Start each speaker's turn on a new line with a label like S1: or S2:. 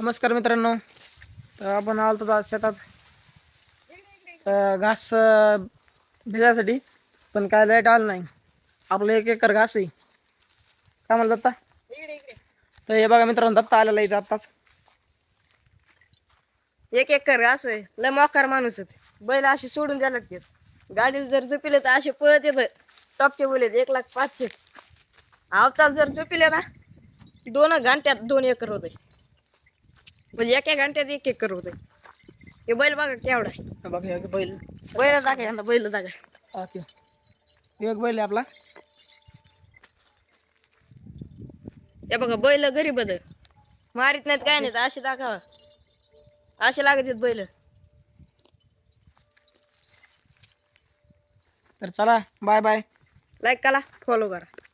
S1: नमस्कार मित्रांनो. तर आपण आलो तर शेतात घास भिजायसाठी पण काय लाइट आलं नाही. आपलं एक एकर घास आहे. काय म्हणलं दत्ता? तर हे बघा मित्रांनो दत्ता आलेला इथं आत्ताच.
S2: एक एकर घास आहे. लय मोकार माणूस आहे बैल असे सोडून द्यायला लागतात. गाडी जर झोपिले तर असे पळत येत. टॉपचे बोलत एक लाख पाचशे. अवताल जर झोपिले ना दोन घंट्यात दोन एकर होते म्हणजे एका घंट्यात एक एकर होते. हे बैल बघा केवढा आहे.
S1: हे बघा एक बैल.
S2: बैल जागा यांना बैल जागा
S1: हा, ते. एक बैल आहे आपला.
S2: हे बघा बैल गरीब मारित नाहीत काय नाहीत असे दाखवा असे लागत आहेत बैल.
S1: तर चला बाय बाय.
S2: लाईक करा फॉलो करा.